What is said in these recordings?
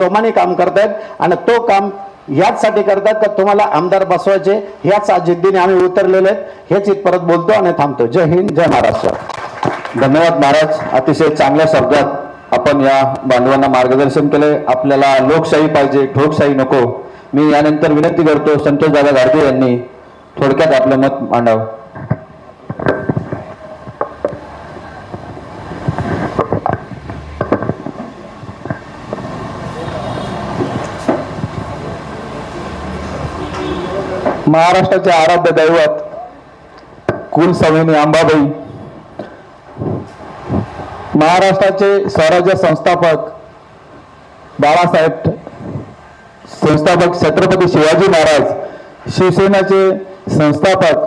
जोमाने काम करतायत आणि तो काम ह्याचसाठी करतात का तुम्हाला आमदार बसवायचे ह्याच जिद्दीने आम्ही उतरलेले आहेत. हेच परत बोलतो आणि थांबतो. जय हिंद जय महाराष्ट्र. धन्यवाद महाराज. अतिशय चांगल्या शब्दात आपण या बांधवांना मार्गदर्शन केले. आपल्याला लोकशाही पाहिजे ठोकशाही नको. मी यानंतर विनंती करतो संतोष दादा गाडगे यांनी थोडक्यात आपलं मत मांडावं. महाराष्ट्राचे आराध्य दैवत कुलसवयनी अंबाबाई. महाराष्ट्राचे स्वराज्य संस्थापक बाळासाहेब संस्थापक छत्रपती शिवाजी महाराज शिवसेनाचे संस्थापक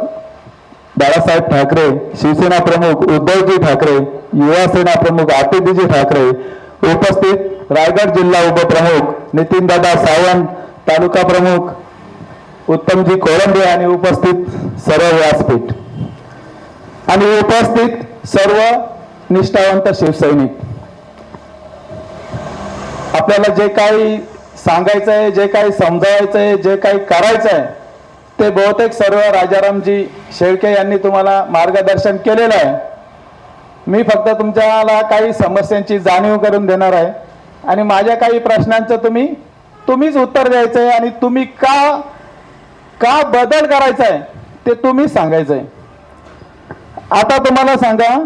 बाळासाहेब ठाकरे शिवसेना प्रमुख उद्धवजी ठाकरे युवा सेना प्रमुख आतिथीजी ठाकरे उपस्थित रायगड जिल्हा उपप्रमुख नितीनदादा सावंत तालुका प्रमुख उत्तमजी कोळंबे आणि उपस्थित सर्व व्यासपीठ. आणि उपस्थित सर्व निष्ठावंत शिवसैनिक. आपल्याला जे काही सांगायचं आहे जे काही समजावायचं आहे जे काही करायचं आहे ते बहुतेक सर्व राजारामजी शेळके यांनी तुम्हाला मार्गदर्शन केलेलं आहे. मी फक्त तुमच्याला काही समस्यांची जाणीव करून देणार आहे. आणि माझ्या काही प्रश्नांचं तुम्ही तुम्हीच उत्तर द्यायचं आहे आणि तुम्ही का का बदल करायचा आहे ते तुम्ही सांगायचं आहे आता तुम्हाला सांगा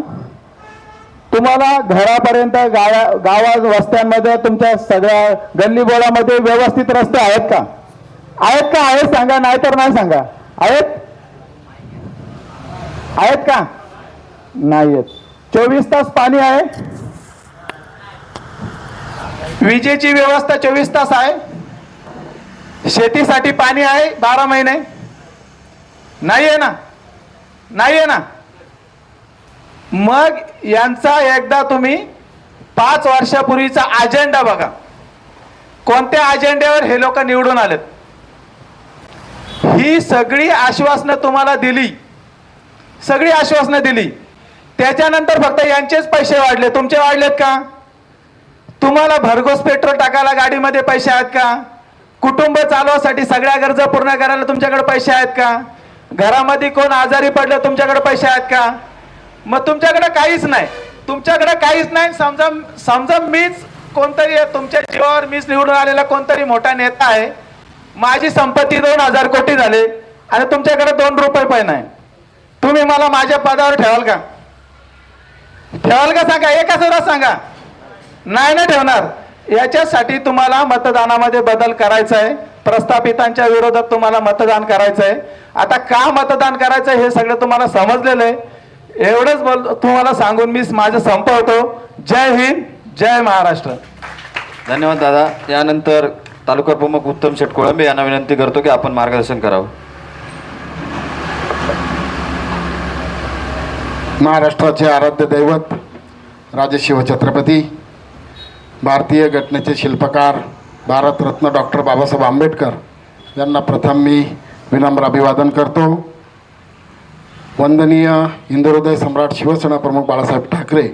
तुम्हाला घरापर्यंत गावा गावा वस्त्यांमध्ये तुमच्या सगळ्या गल्लीबोळामध्ये व्यवस्थित रस्ते आहेत का? आहेत का? आहेत सांगा नाही तर नाही सांगा. आहेत? आहेत का? नाही आहेत. चोवीस तास पाणी आहे? विजेची व्यवस्था चोवीस तास आहे? शेतीसाठी पाणी आहे बारा महिने. नाही आहे ना? नाही आहे ना? मग यांचा एकदा तुम्ही पाच वर्षापूर्वीचा अजेंडा बघा. कोणत्या अजेंड्यावर हे लोक निवडून आलेत? ही सगळी आश्वासनं तुम्हाला दिली. सगळी आश्वासनं दिली. त्याच्यानंतर फक्त यांचेच पैसे वाढले. तुमचे वाढलेत का? तुम्हाला भरघोस पेट्रोल टाकायला गाडीमध्ये पैसे आहेत का? कुटुंब चालवासाठी सगळ्या गरजा पूर्ण करायला तुमच्याकडे पैसे आहेत का? घरामध्ये कोण आजारी पडलं तुमच्याकडे पैसे आहेत का? मग तुमच्याकडे काहीच नाही. तुमच्याकडे काहीच नाही. समजा समजा मीच कोणतरी तुमच्या जीवावर मीच निवडून आलेला कोणतरी मोठा नेता आहे. माझी संपत्ती दोन हजार कोटी झाले आणि तुमच्याकडे दोन रुपये पण नाही. तुम्ही मला माझ्या पदावर ठेवाल का? ठेवाल का सांगा? एका सांगा. नाही ना ठेवणार. याच्यासाठी तुम्हाला मतदानामध्ये बदल करायचा आहे प्रस्थापितांच्या विरोधात तुम्हाला मतदान करायचं आहे आता का मतदान करायचं आहे हे सगळं तुम्हाला समजलेलं आहे. एवढंच बोल तुम्हाला सांगून मी माझं संपवतो. जय हिंद जय महाराष्ट्र. धन्यवाद दादा. यानंतर तालुका प्रमुख उत्तम शेट कोळंबे यांना विनंती करतो की आपण मार्गदर्शन करावं. महाराष्ट्राचे आराध्य दैवत राजशिव छत्रपती भारतीय घटनेचे शिल्पकार भारतरत्न डॉक्टर बाबासाहेब आंबेडकर यांना प्रथम मी विनम्र अभिवादन करतो. वंदनीय इंदुरोदय सम्राट शिवसेना प्रमुख बाळासाहेब ठाकरे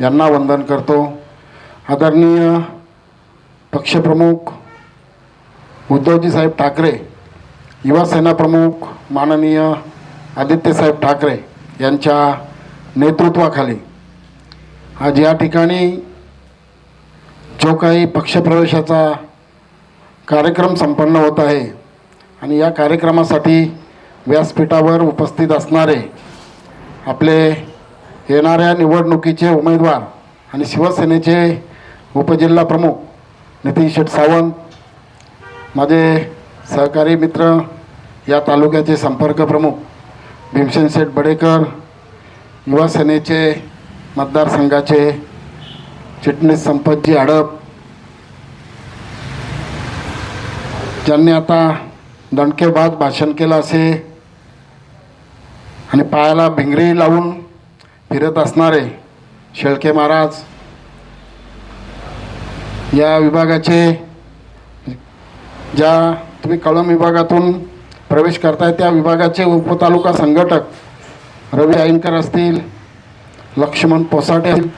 यांना वंदन करतो. आदरणीय पक्षप्रमुख उद्धवजी साहेब ठाकरे युवासेना प्रमुख माननीय आदित्यसाहेब ठाकरे यांच्या नेतृत्वाखाली. आज या ठिकाणी जो काही पक्षप्रवेशाचा कार्यक्रम संपन्न होत आहे आणि या कार्यक्रमासाठी व्यासपीठावर उपस्थित असणारे आपले येणाऱ्या निवडणुकीचे उमेदवार आणि शिवसेनेचे उपजिल्हा प्रमुख नितीन शेठ सावंत माझे सहकारी मित्र या तालुक्याचे संपर्क प्रमुख भीमसेन शेठ बडेकर युवासेनेचे मतदारसंघाचे चिटणीस संपतजी हडप. ज्यांनी आता दणकेबाद भाषण केलं असे आणि पायाला भिंगरी लावून फिरत असणारे शेळके महाराज या विभागाचे ज्या तुम्ही कळम विभागातून प्रवेश करताय त्या विभागाचे उपतालुका संघटक रवी आईनकर असतील लक्ष्मण पोसाटे असतील